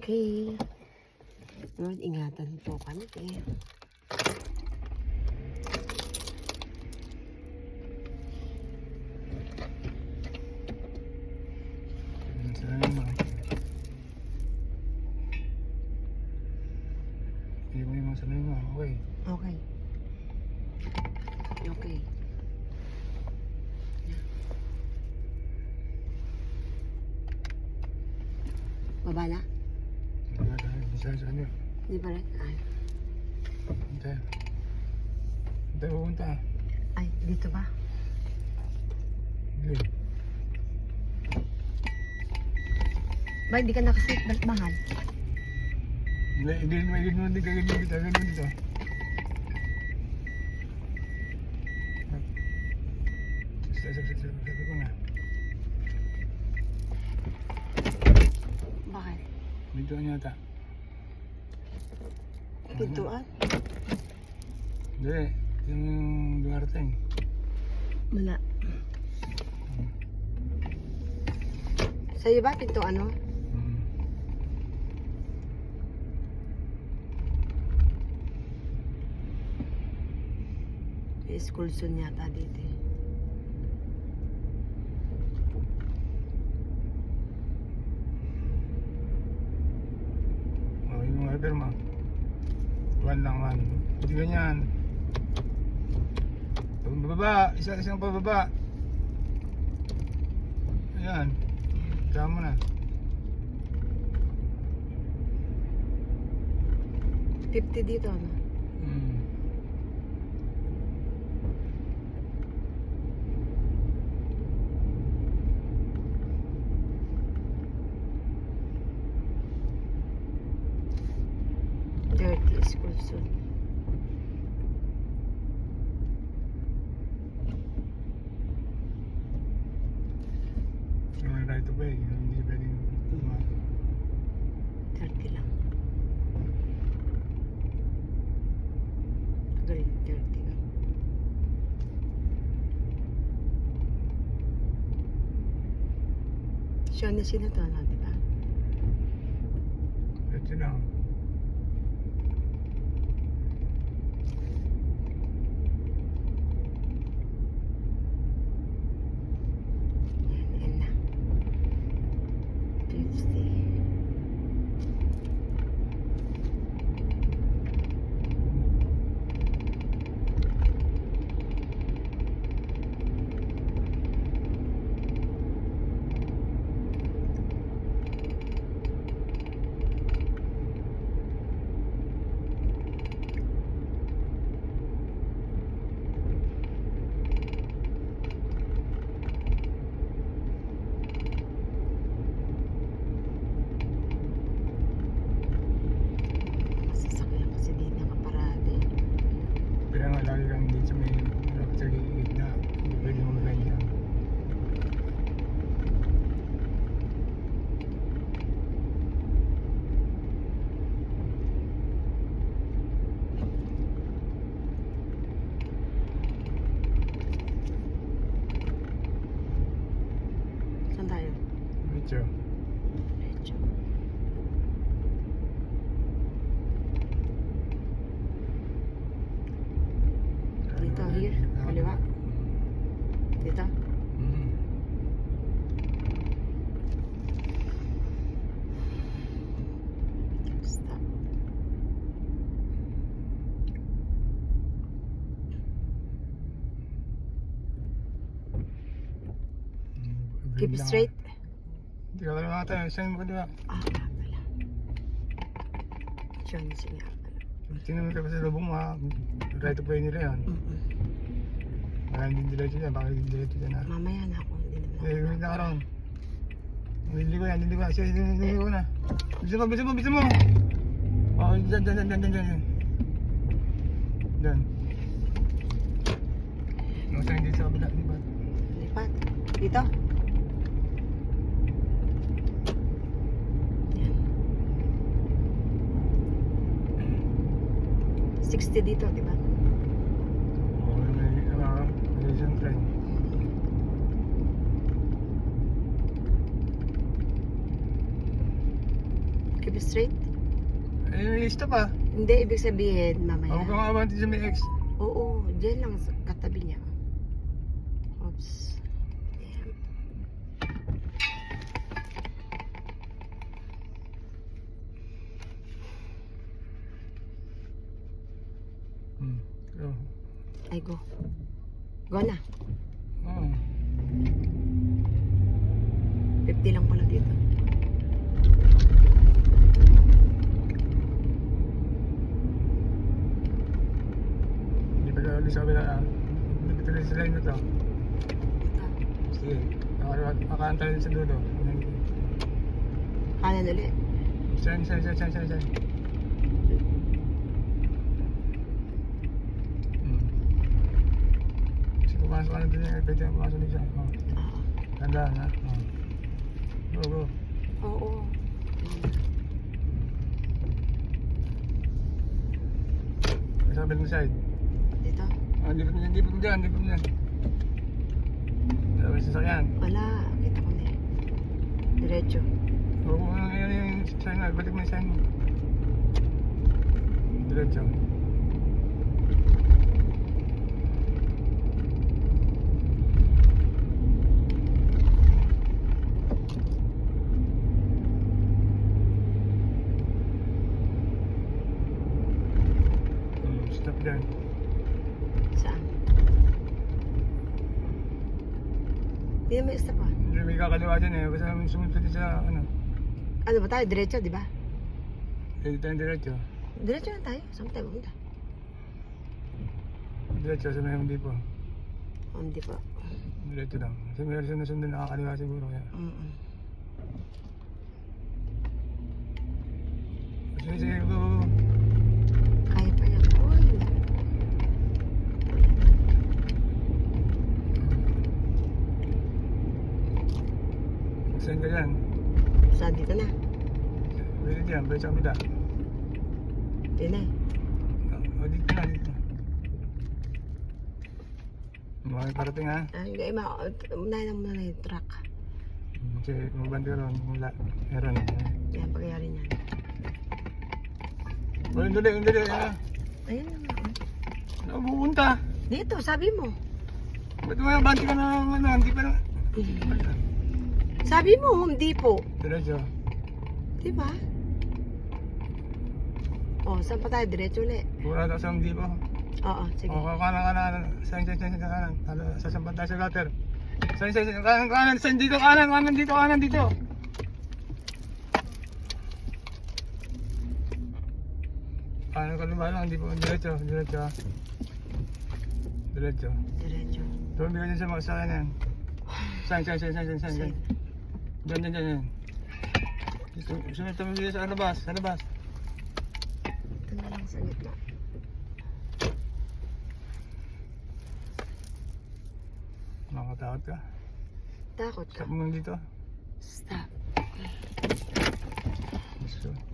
Okay. Lord, ingatan po kami. Salamat. Hindi mo yung sanay mo. Okay. Okay. Okay. Baba na? Wala tayo. Bisa sa Hindi pa rin? Ay, Hintay. Hintay pupunta. ay dito ba? Hindi. Ba, hindi ka nakaseatbelt mahal? Hindi, hindi, hindi, hindi, hindi, hindi, hindi, ganun dito. Sabi, ko nga. Bakit? Dito ang yata. Pintuan? Hindi, yung Duarte. Wala. Sa'yo ba pinto ano? Hmm. School soon yata dito. eh. Mo. One lang man. Hindi ganyan. Pababa, isa isang pababa. Ayan. Tama na. 50 dito ano? Hmm. Dirty school soon. Yung right of way, yung hindi pwedeng tumakas. 30 lang. Tagal yung 30 lang. Siya na ano, di ba? Ito lang. Yan, yan na. 50. Masasakyan kasi di nakaparada eh. Kaya nga lagi kang dito sa may malapit sa gitna. Hindi pwedeng magaganyan. Saan tayo? Medyo. Medyo. Dito, here? Kaliwa? Dito? Mm. Stop. Mm. Keep Lang. straight. Hindi ka kaliwa tayo. Saan mo kaliwa? Ah, pala. Siya sila pala. Tingnan mo kasi sa lubong mo ha. Right of way nila yan. Mm-mm. Baka hindi diretso dyan. Baka hindi diretso dyan ha. Mamaya na ako. Hindi naman Eh, wait na ka ron. Hindi ko yan, hindi ko yan. Sige, hindi hindi ko na. Bisa mo, bisa mo, bisa mo. Oh, dyan, dyan, dyan, dyan, dyan, dyan. Dyan. Tayo dito sa kabila, ba? Lipat. Dito? Yan. 60 dito, di ba? Oo, may, ah, may train. Keep it straight. Eh, lista pa. Hindi, ibig sabihin, mamaya. Ako kang abante sa may ex. Oo, dyan lang sa katabi niya. Oops. Ayan. Oh. Ay, go. Go na. Oh. 50 lang pala dito. Hindi pa kaya sa kabila. pa tuloy sa line na to. Sige. Makakanta rin sa dulo. Kanan ulit. Saan, saan, saan, saan, saan, saan. Hmm. Na din eh. Pwede na pumasok din siya. Oh. Oo. Tandaan ha. Oh. Go, go. Oo. Sa kabilang side. Dito. Ah, hindi pa niyan, hindi pa niyan, hindi pa niyan. Sabi sa sasakyan. Wala. Kita ko na eh. Diretso. Oo, oh, ano yun yung sign na, balik mo yung sign mo. Diretso. Hmm, Stop dyan. Saan? Hindi naman isa pa. Hindi may kakaliwa dyan eh. Basta sumunod din sa ano. Ano ba tayo? Diretso, di ba? Eh, tayo diretso. Diretso lang tayo. Saan tayo pumunta? Diretso sa may hindi po. Oh, hindi pa. Diretso lang. Kasi may na nakakaliwa siguro. Kaya. Mm-mm. Sige, sige, go, go, go. Kaya pa niya. Uy. Saan ka dyan? Saan dito na? Pwede dyan, pwede sa kabila. Dito na eh. O, dito na, dito. Mga parating ha. Ah, hindi, ma, unahin lang muna yung truck. Kasi kung banda ron, wala. Meron. Yan, pagyari niyan. O, yung dali, yung dali. Ano? Ayun na nga. Ano, pupunta? Dito, sabi mo. Ba't banti ka na, ano, hindi pa na. Sabi mo, Home Depot. Diretso. Di ba? Oh, saan pa tayo? Diretso ulit. Pura daw sa hindi po. Oo, sige. O, kanan, kanan. Saan, saan, saan, saan, kanan. Sasampan tayo sa gutter. Saan, saan, saan, kanan, kanan. Saan dito, kanan, kanan dito, kanan dito. Kanan ka lumala lang, hindi po. Diretso, diretso. ah. Diretso. Diretso. Ka dyan sa mga sasakyan yan. Saan, saan, saan, saan, saan, saan, saan. Diyan, diyan, diyan. Dito, Sunod tumbi ka sa labas, sa labas. Ito na lang sa gitna. Makatakot ka. Takot ka. Stop mo dito. Stop. Gusto.